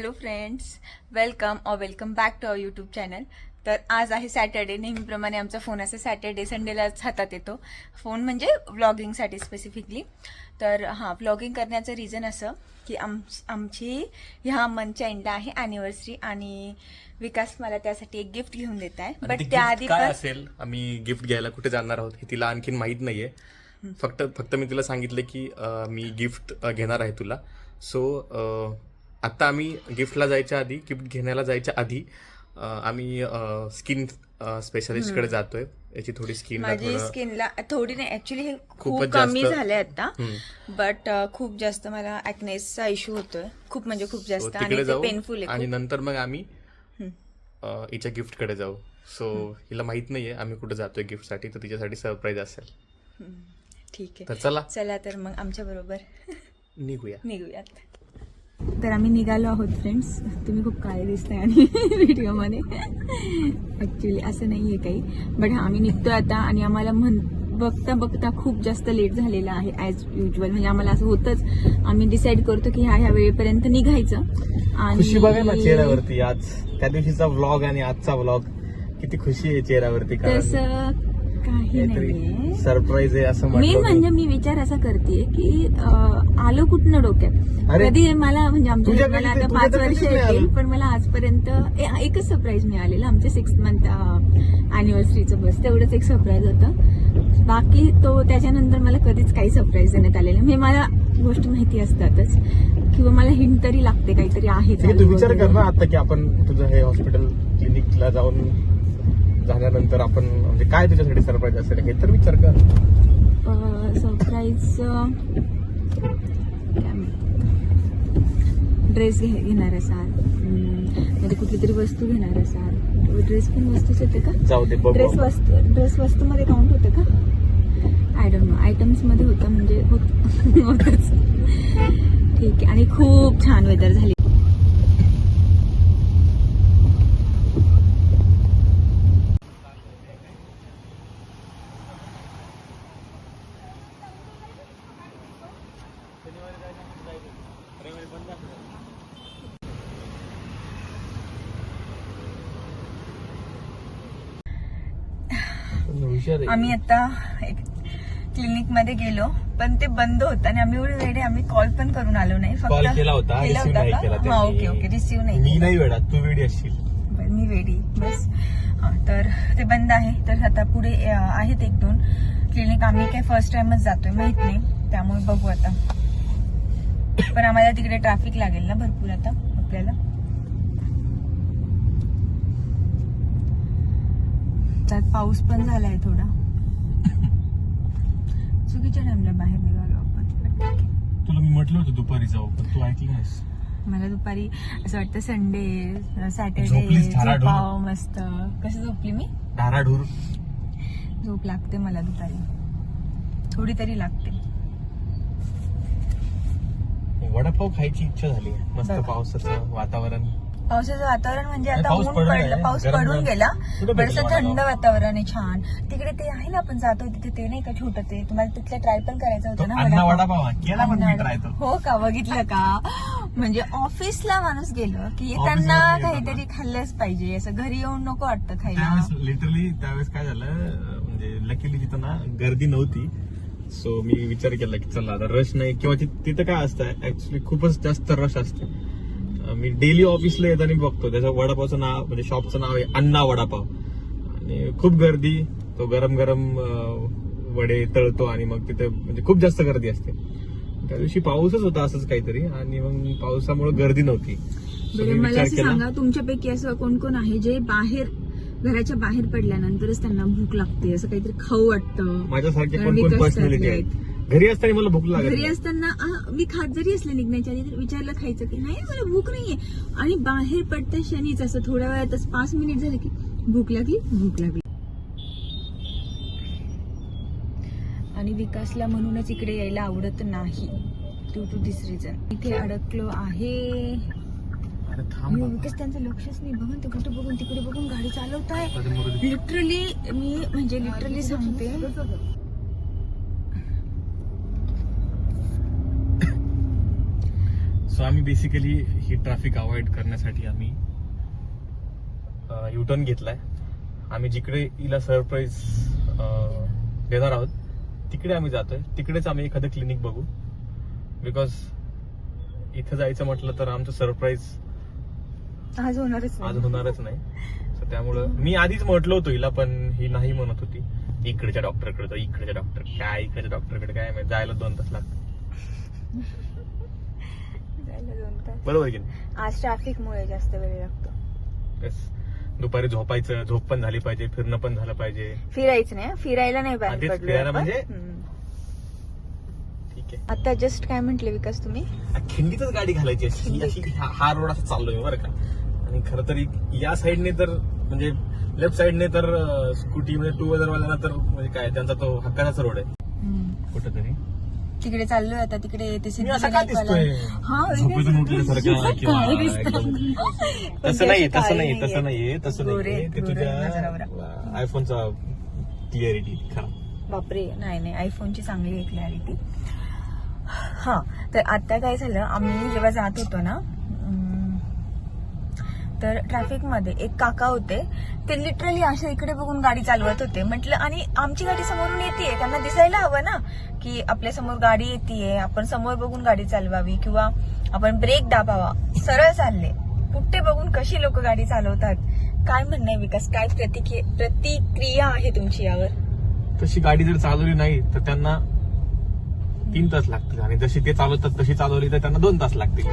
Hello friends welcome or welcome back to our YouTube channel तर आज आहे Saturday नेहमीप्रमाणे आमचा फोन असा सॅटर्डे संडेलाच हातात येतो. फोन म्हणजे व्लॉगिंगसाठी स्पेसिफिकली तर हां व्लॉगिंग करण्याचं रिझन असं की आम आमची ह्या मंथच्या एंडला आहे ॲनिव्हर्सरी आणि विकास मला त्यासाठी एक गिफ्ट घेऊन देत आहे. बट त्याआधी काय असेल? आम्ही गिफ्ट घ्यायला कुठे जाणार आहोत हे तिला आणखीन माहीत नाहीये. फक्त फक्त मी तिला सांगितलं की मी गिफ्ट घेणार आहे तुला. सो आता आम्ही गिफ्टला जायच्या आधी गिफ्ट घेण्याला जायच्या आधी आम्ही स्किन स्पेशालिस्टकडे जातोय. याची थोडी स्किन माझी स्किनला थोडी नाही ऍक्च्युली हे खूप कमी झालंय आता. बट खूप जास्त मला ऍक्नेसचा इश्यू होतोय. खूप म्हणजे खूप जास्त. आणि पेनफुल आणि नंतर मग आम्ही हिच्या गिफ्टकडे जाऊ. सो हिला माहीत नाहीये आम्ही कुठे जातोय गिफ्टसाठी तर तिच्यासाठी सरप्राईज असेल. ठीक आहे. चला. चला तर मग आमच्या बरोबर. निघूया. निघूयात. तर आम्ही निघालो आहोत फ्रेंड्स तुम्ही खूप काळे दिसताय आणि व्हिडिओमध्ये. ऍक्च्युली असं नाहीये काही. बट हा आम्ही निघतोय आता आणि आम्हाला म्हण बघता बघता खूप जास्त लेट झालेला आहे ॲज युजल म्हणजे आम्हाला असं होतंच. आम्ही डिसाईड करतो की ह्या ह्या वेळेपर्यंत निघायचं. खुशी बघा ना आणि चेहऱ्यावरती आज. त्या दिवशीचा व्लॉग आणि आजचा व्लॉग किती खुशी आहे चेहऱ्यावरती तसं सरप्राईज आहे असं मेन म्हटलं म्हणजे मी विचार असा करते की आलं कुठनं डोक्यात? कधी मला म्हणजे आमच्या कधी- आता पाच वर्ष येतील. पण मला आजपर्यंत एकच सरप्राईज मिळालेलं. आमच्या सिक्स मंथ अॅनिव्हर्सरीचं बस. तेवढंच एक सरप्राईज होतं. बाकी तो त्याच्यानंतर मला कधीच काही सरप्राईज देण्यात आलेलं. म्हणजे मला गोष्टी माहिती असतातच. किंवा मला हिंट तरी लागते काहीतरी आहे तू विचार कर. ना आता की आपण तुझं हे हॉस्पिटल क्लिनिकला जाऊन झाल्यानंतर आपण म्हणजे काय तुझ्यासाठी सरप्राईज असेल हे तर विचार कर. सरप्राईज ड्रेस घेणार असाल म्हणजे कुठली तरी वस्तू घेणार असाल ड्रेस पण वस्तूच येते का? जाऊ दे ड्रेस. वस्तू ड्रेस वस्तूमध्ये काउंट होतं का? आय डोंट नो आयटम्समध्ये होतं म्हणजे होत होतच. ठीक आहे. आणि खूप छान वेदर झाली हुशार आहे. आम्ही आता एक क्लिनिकमध्ये गेलो पण ते बंद होतं आणि आम्ही एवढे वेळे आम्ही कॉल पण करून आलो नाही कॉल केला होता केला रिसिव्ह नाही का? केला हा. ओके ओके रिसिव्ह नाही मी. नाही वेळा तू वेडी असशील. बरं, मी वेडी बस. हा, तर ते बंद आहे तर आता पुढे अ, आहेत एक दोन. क्लिनिक आम्ही काय फर्स्ट टाइमच जातोय माहीत नाही. त्यामुळे बघू आता. पण आम्हाला तिकडे ट्रॅफिक लागेल ना भरपूर आता आपल्याला. त्यात पाऊस पण झालाय थोडा. चुकीच्या टाइमला बाहेर निघालो आपण. तुला मी म्हटलं होतं दुपारी जाऊ पण तू ऐकलं नाहीस. मला दुपारी असं वाटतं संडे सॅटर्डे. झोपाव मस्त. कसं झोपली मी? धाराढूर झोप लागते मला दुपारी. थोडी तरी लागते. वडापाव खायची इच्छा झाली. मस्त. पावसाचं वातावरण. पावसाचं वातावरण म्हणजे आता ऊन पडला. पाऊस पडून. गेला बरंच थंड? वातावरण आहे छान तिकडे ते आहे ना आपण जातो तिथे ते नाही का छोटं ते तुम्हाला तिथलं ट्राय पण करायचं होतं ना हा. हो का बघितलं का म्हणजे ऑफिसला माणूस गेलं की ऑफिसला येताना गेलो ना. काहीतरी खाल्लंच पाहिजे असं घरी येऊन नको वाटतं खायला लिटरली त्यावेळेस काय झालं म्हणजे लकीली तिथं ना गर्दी नव्हती सो मी विचार केला की चला आता रश नाही किंवा तिथं काय असतं ऍक्च्युली खूपच जास्त रश असते मी डेली ऑफिसला येताना बघतो. त्याच्या वडापावचं नाव म्हणजे शॉपचं नाव आहे अण्णा वडापाव. आणि खूप गर्दी तो गरम गरम वडे तळतो आणि मग तिथे म्हणजे खूप जास्त गर्दी असते. त्या दिवशी पाऊसच होता असंच काहीतरी आणि मग पावसामुळे गर्दी नव्हती. मला असं सांगा तुमच्यापैकी असं कोण कोण आहे जे बाहेर घराच्या बाहेर पडल्यानंतरच त्यांना भूक लागते? असं काहीतरी खाऊ वाटतं? माझ्यासारखे कोण कोण पर्सनॅलिटी आहेत. घरी असताना मला भूक लागत घरी नाही. असताना आ, मी खात जरी असले निघण्याच्या आधी तर विचारलं खायचं की नाही मला भूक नाहीये. आणि बाहेर पडत्या क्षणीच असं थोड्या वेळातच पाच मिनिट झाले की भूक लागली भूक लागली. आणि विकासला म्हणूनच इकडे यायला आवडत नाही. ड्यू टू दिस रिझन इथे अडकलो आहे. अरे थांब आणि बाबा. विकास त्यांचं लक्षच नाही. बघून ते कुठे बघून तिकडे बघून गाडी चालवताय. अरे मरू दे. लिटरली मी म्हणजे लिटरली सांगते. सो आम्ही बेसिकली ही ट्रॅफिक अवॉइड करण्यासाठी आम्ही युटर्न घेतलाय. आम्ही जिकडे हिला सरप्राईज देणार आहोत तिकडे आम्ही जातोय. तिकडेच आम्ही एखादं क्लिनिक बघू. बिकॉज इथं जायचं म्हटलं तर आमचं सरप्राईज आज होणारच आज. होणारच नाही. त्यामुळं मी आधीच म्हटलं होतं हिला पण ही नाही म्हणत होती. इकडच्या डॉक्टरकडे इकडच्या डॉक्टर काय इकडच्या डॉक्टरकडे काय माहीत, जायला दोन तास लागतात. बरोबर की नाही? आज ट्रॅफिक मुळे जास्त वेळ लागतो Yes. दुपारी झोपायचं झोप पण झाली पाहिजे फिरणं पण झालं पाहिजे फिरायचं नाही हं? फिरायला नाही हा, बाहेर पडलो फिरायला आपण. म्हणजे? हम्म. ठीक आहे आता जस्ट काय म्हंटले विकास तुम्ही खिंडीतच गाडी घालायची अशी अशी हा- हा रोड असा चाललोय बरं का आणि खरं तर इ- या साईडने तर म्हणजे लेफ्ट साईडने तर स्कूटी म्हणजे टू व्हीलर वाल्यांना तर म्हणजे काय त्यांचा तो हक्काचाच रोड आहे कुठेतरी तिकडे चाललोय आता तिकडे ते असा का सिद्धिविनायकवाला- दिसतोय? हा झोपेतून उठल्यासारखं काय किंवा दिसतं? एकदम- पण तसं नाही तसं नाही नाहीये. तसं नाहीये तसं गोरे- नाहीये. ते गोरे नजरावर. तुझ्या आयफोनचा क्लिअरिटी खराब बापरे नाही नाही आयफोनची चांगली आहे क्लॅरिटी हा तर आता काय झालं आम्ही जेव्हा जात होतो ना तर ट्रॅफिकमध्ये एक काका होते. ते लिटरली असे इकडे बघून गाडी चालवत होते. म्हटलं आणि आमची गाडी समोरून येते त्यांना दिसायला हवं ना की आपल्यासमोर गाडी येते आपण समोर बघून गाडी चालवावी किंवा आपण ब्रेक दाबावा. सरळ चालले. कुठे बघून कशी लोक गाडी चालवतात? काय म्हणणं आहे विकास? काय प्रतिक्रिया आहे तुमची यावर? तशी गाडी जर चालवली नाही तर त्यांना तीन तास लागतील. आणि जशी ते चालवतात तशी चालवली तर त्यांना दोन तास लागतील.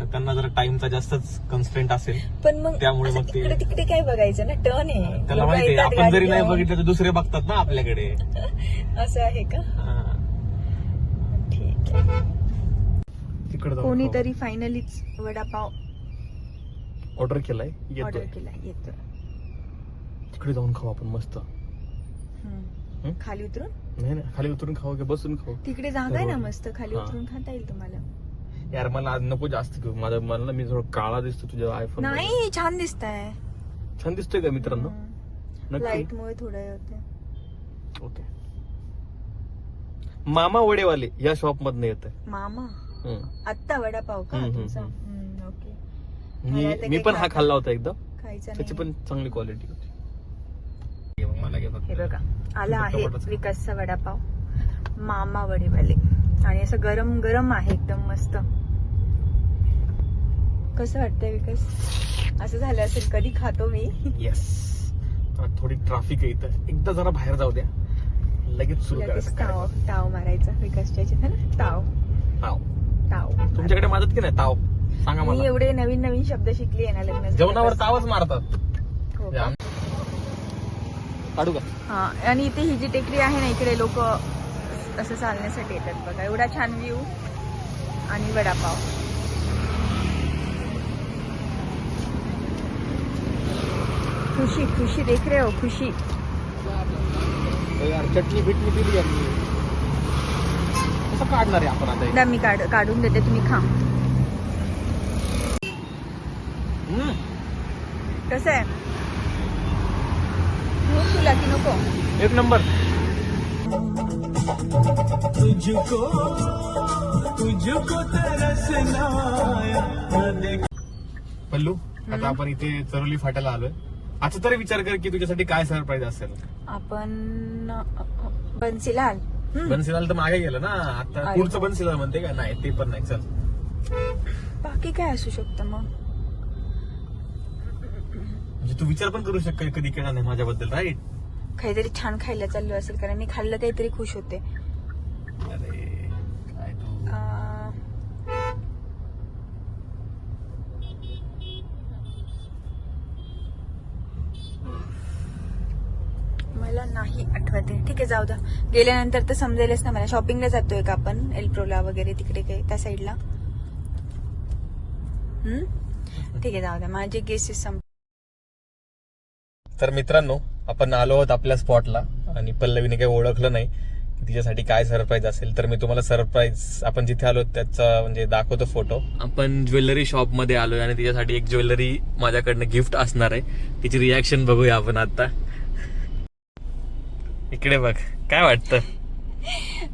तर त्यांना जर टाइमचा जास्तच कन्स्टंट असेल पण मग त्यामुळे मग ते- तिकडे तिकडे काय बघायचं ना टर्न आहे त्याला लोकं माहिती आहे येतात आपण जरी नाही. बघितलं तर दुसरे बघतात ना आपल्याकडे असं आहे का हा. ठीक आहे तिकडे कोणीतरी फायनलीच वडापाव. ऑर्डर केलाय ऑर्डर येतोय केला येतो तिकडे जाऊन खाऊ आपण मस्त हम्म. खाली उतरून नाही नाही खाली उतरून खाऊ की बसून खाऊ तिकडे जागा आहे ना. मस्त खाली हा. उतरून खाता येईल तुम्हाला यार मला आज नको जास्त घेऊ. माझा मला ना मी थोडं काळा दिसतो तुझ्या आयफोन नाही छान दिसत आहे छान दिसतोय का मित्रांनो? लाइट मुळे थोडं होते ओके. मामा वडेवाले या शॉप मधन येत मामा? आत्ता वडापाव का तुमचा? ओके. मी पण हा खाल्ला होता एकदा खायचं त्याची पण चांगली क्वालिटी होती. मला. हे बघा आला आहे. विकासचा वडापाव. मामा वडेवाले. आणि असं गरम गरम आहे एकदम मस्त. कसं वाटतंय विकास? असं झालं असेल कधी खातो मी? येस थोडी ट्राफिक आहे इथं. एकदा जरा बाहेर जाऊ द्या. लगेच सुरू लगेच ताव. ताव मारायचा विकासच्या ना? ताव. ताव. ताव. तुमच्याकडे माझत की नाही? ताव. सांगा मी एवढे नवीन नवीन शब्द शिकली आहे ना लग्न जेवणावर तावच मारतात. हो का? काढू का? हा आणि इथे ही जी टेकडी आहे ना इकडे लोक असं चालण्यासाठी येतात बघा. एवढा छान व्ह्यू आणि वडापाव. खुशी खुशी देख रहे हो खुशी. यार चटणी बिटणी दिली यांनी. कसं काढणार आहे आपण आता मी काढ काढून देते तुम्ही खा. कसं आहे? तुला की नको. एक नंबर. पल्लू आता आपण इथे चरोली फाट्याला आलोय. आता तरी विचार कर की तुझ्यासाठी काय सरप्राईज असेल? आपण बन्सीलाल. बनसिलाल तर मागे गेलं ना. आता अरे. पुढचं बनसिलाल म्हणते का? नाही ते पण नाही चल. बाकी काय असू शकतं मग? म्हणजे तू विचार पण करू शक कधी केला नाही माझ्याबद्दल राईट काहीतरी छान खायला चाललो असेल कारण मी खाल्लं काहीतरी खुश होते. मला नाही आठवते ठीक आहे जाऊ द्या गेल्यानंतर तर समजेलच ना मला. शॉपिंगला जातोय का आपण? एल्प्रोला वगैरे तिकडे काही त्या साईडला? ठीक आहे जाऊ द्या माझे गेसेस संप तर मित्रांनो आपण आलो आहोत आपल्या स्पॉटला आणि पल्लवीने काही ओळखलं नाही की तिच्यासाठी काय सरप्राईज असेल. तर मी तुम्हाला सरप्राईज आपण जिथे आलो त्याचा म्हणजे दाखवतो फोटो आपण ज्वेलरी शॉपमध्ये आलोय आणि तिच्यासाठी एक ज्वेलरी माझ्याकडनं गिफ्ट असणार आहे. तिची रिॲक्शन बघूया आपण आता. इकडे बघ काय वाटतं?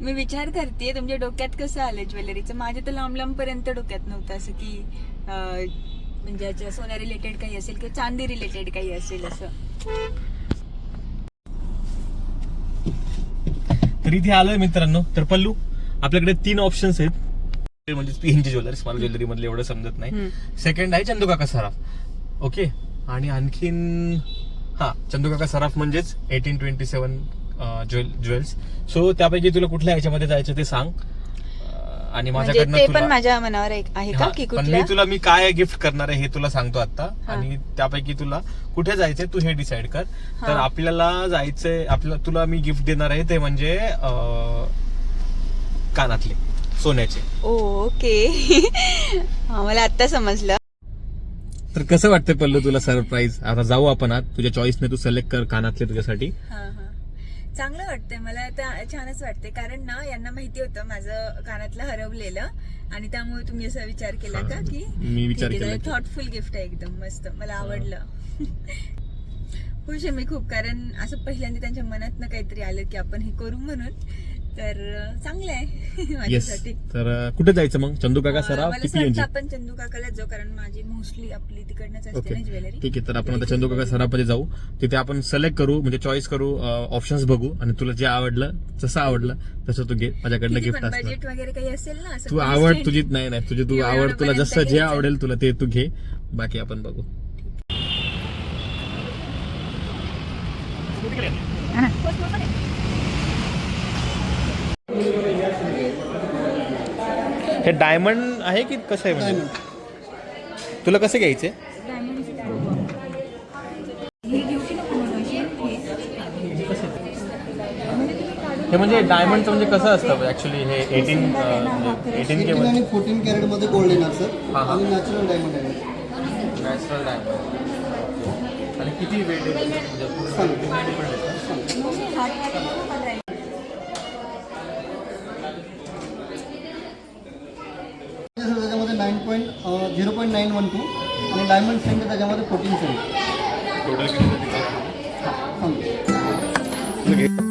मी विचार करते तुमच्या डोक्यात कसं आलं ज्वेलरीचं? माझ्या तर लांब लांब पर्यंत डोक्यात नव्हतं असं की म्हणजे याच्या सोन्या रिलेटेड काही असेल किंवा चांदी रिलेटेड काही असेल असं. तर इथे आलोय मित्रांनो. तर पल्लू आपल्याकडे तीन ऑप्शन्स आहेत. म्हणजे पीएनजी ज्वेलर्स मला ज्वेलरी मधले एवढं समजत नाही. सेकंड आहे चंदू काका सराफ. ओके आणि आणखीन हा चंदू काका सराफ म्हणजेच eighteen twenty seven jewels so त्यापैकी तुला कुठल्या ह्याच्यामध्ये जायचं ते सांग. आणि म्हणजे माझ्याकडनं ते पण तुला माझ्या मनावर एक आहे का हा, की पण कुठल्या? मी तुला मी काय गिफ्ट करणार आहे हे तुला सांगतो आता हा. आणि त्यापैकी तुला कुठे जायचंय तू हे डिसाइड कर. तर. आपल्याला जायचंय आपल्याला तुला मी गिफ्ट देणार आहे ते म्हणजे अं, कानातले सोन्याचे. ओके. हा, मला आता समजलं. तर कसं वाटतंय पल्लू तुला सरप्राईज आता जाऊ आपण आत. तुझ्या चॉईसने तू सिलेक्ट कर कानातले तुझ्यासाठी. हा, हा. चांगलं वाटतंय मला आता छानच वाटतंय. कारण ना यांना माहिती होतं माझं कानातलं हरवलेलं. आणि त्यामुळे तुम्ही असा विचार केला का की मी विचार केला थॉटफुल गिफ्ट आहे एकदम मस्त. मला आवडलं. खुश आहे मी खूप कारण असं पहिल्यांदा त्यांच्या मनात काहीतरी आलं की आपण हे करू म्हणून. तर अं, चांगलं आहे येस माझ्यासाठी. तर कुठे जायचं मग? चंदू काका अं, सराफ मला की असं पीएनजी वाटतं आपण चंदू काकाला जाऊ कारण माझी मोस्टली आपली तिकडनंच असते ओके ना ज्वेलरी. ठीक आहे तर आपण आता चंदू काका सराफमध्ये जाऊ. तिथे आपण सिलेक्ट करू म्हणजे चॉईस करू ऑप्शन्स बघू आणि तुला जे आवडलं जसं आवडलं तसं तू घे. माझ्याकडनं गिफ्ट बजेट वगैरे काही असेल ना असं तू? आवड तुझी नाही नाही तुझी तू आवड तुला जसं जे. आवडेल तुला ते तू घे. बाकी आपण बघू. हे डायमंड आहे की कसं आहे म्हणजे? तुला कसं घ्यायचे? हे म्हणजे डायमंडचं म्हणजे कसं असतं? ऍक्च्युली हे एटीन एटीन के आणि फोर्टीन कॅरेटमध्ये गोल्ड येणार सर हा, हा. आणि नॅचरल डायमंड आहे. नॅचरल डायमंड आणि किती वेट आहे? म्हणजे पूर्ण सांग. independent आहे का? सर त्याच्यामध्ये nine point zero point nine one two आणि डायमंड सेंट त्याच्यामध्ये फोर्टीन सेंट टोटल किती? सांगतो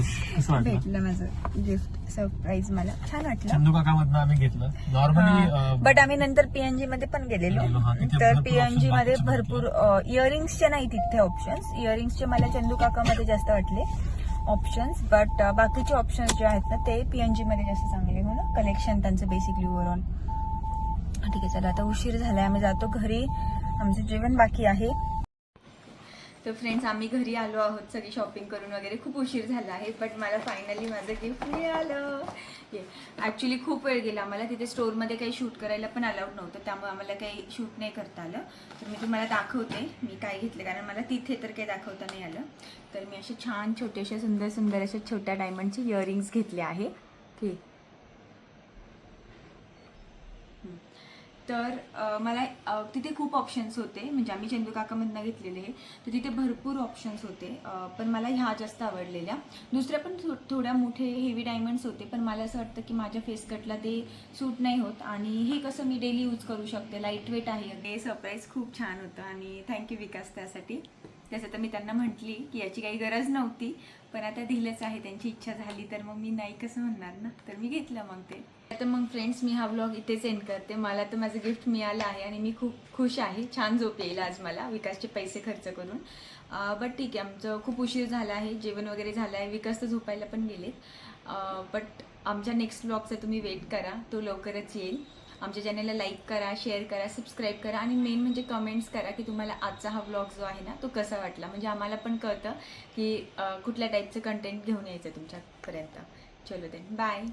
सरप्राईज कसं वाटलं. भेटलं माझं गिफ्ट सरप्राईज मला. छान वाटलं. चंदू आम्ही घेतलं. नॉर्मली बट आम्ही नंतर पीएनजी मध्ये पण गेलेलो. गेलेलो, हा. तिथे तर भरपूर पीएनजी मध्ये भरपूर इयरिंग्सचे नाही तिथे ऑप्शन्स इयरिंग्सचे मला चंदू काका मध्ये जास्त वाटले. ऑप्शन्स बट बाकीचे ऑप्शन्स जे आहेत ना ते पीएनजी मध्ये जास्त चांगले. हो ना? कलेक्शन त्यांचं बेसिकली ओव्हरऑल ठीक आहे चला. आता उशीर झालाय. आम्ही जातो घरी. आमचं जेवण बाकी आहे. तर फ्रेंड्स आम्ही घरी आलो आहोत सगळी शॉपिंग करून वगैरे खूप उशीर झाला आहे बट मला फायनली माझं गिफ्ट मिळालं. ये ॲक्च्युली खूप वेळ गेला. आम्हाला तिथे स्टोअरमध्ये काही शूट करायला पण अलाउड नव्हतं त्यामुळे आम्हाला काही शूट नाही करता आलं. तर मी तुम्हाला दाखवते मी काय घेतलं कारण मला तिथे तर काही दाखवता नाही आलं. तर मी असे छान छोटेशा सुंदर सुंदर अशा छोट्या डायमंडचे इयरिंग्स घेतले आहे. ठीक तर मला तिथे खूप ऑप्शन्स होते. म्हणजे आम्ही चंदू काकामधनं घेतलेले. हे तर तिथे भरपूर ऑप्शन्स होते. पण मला ह्या जास्त आवडलेल्या. दुसऱ्या पण थो- थोड्या मोठे हेवी डायमंड्स होते. पण मला असं वाटतं की माझ्या फेस कटला ते सूट नाही होत. आणि हे कसं मी डेली यूज करू शकते? लाइट वेट आहे. हे सरप्राईज खूप छान होतं. आणि थँक्यू विकास त्यासाठी. तसं तर मी त्यांना म्हटली की याची काही गरज नव्हती. पण आता दिलंच आहे. त्यांची इच्छा झाली. तर मग मी नाही कसं म्हणणार ना? तर मी घेतलं मग ते. तर मग फ्रेंड्स मी हा व्लॉग इथेच एंड करते. मला तर माझं गिफ्ट मिळालं आहे आणि मी खूप खुश आहे. छान झोप येईल आज मला विकासचे पैसे खर्च करून. बट ठीक आहे आमचं खूप उशीर झाला आहे. जेवण वगैरे झालं आहे. विकास तर झोपायला पण गेलेत. बट आमच्या नेक्स्ट ब्लॉगचा तुम्ही वेट करा. तो लवकरच येईल. आमच्या चॅनलला लाईक करा शेअर करा सबस्क्राईब करा आणि मेन म्हणजे कमेंट्स करा की तुम्हाला आजचा हा व्लॉग जो आहे ना तो कसा वाटला. म्हणजे आम्हाला पण कळतं की कुठल्या टाईपचं कंटेंट घेऊन यायचं तुमच्यापर्यंत. चलो देन बाय